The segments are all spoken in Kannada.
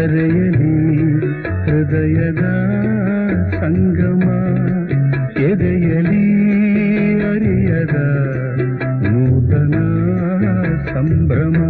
ಕರೆಯಲಿ ಹೃದಯದ ಸಂಗಮ ಎದೆಯಲಿ ಅರಿಯದ ನೂತನ ಸಂಭ್ರಮ.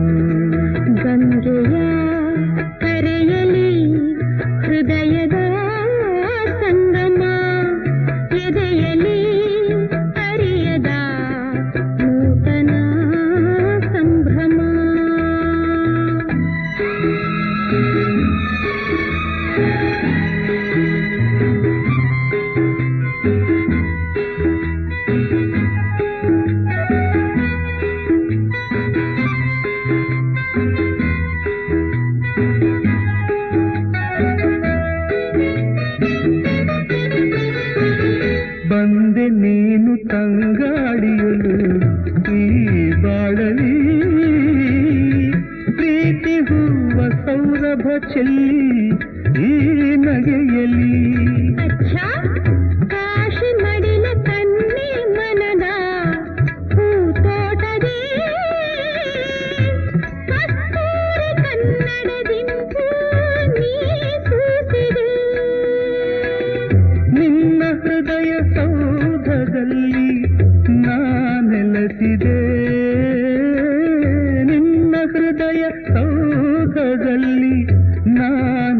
ತಂಗಾಡಿಯಲು ಈ ಬಾಳಲಿ. ಪ್ರೀತಿ ಹೂವ ಸೌರಭ ಚೆಲ್ಲಿ ಈ ನಗೆಯಲಿ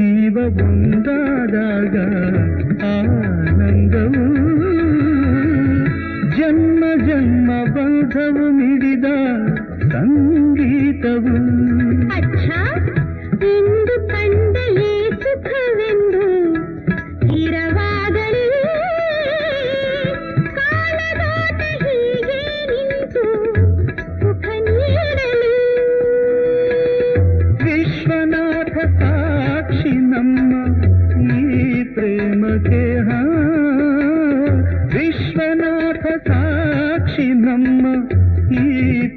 ಜೀವ ಒಂದಾದಾಗ ಆನಂದವು. ಜನ್ಮ ಜನ್ಮ ಬಂಧವು ನೀಡಿದ ಸಂಗೀತವು.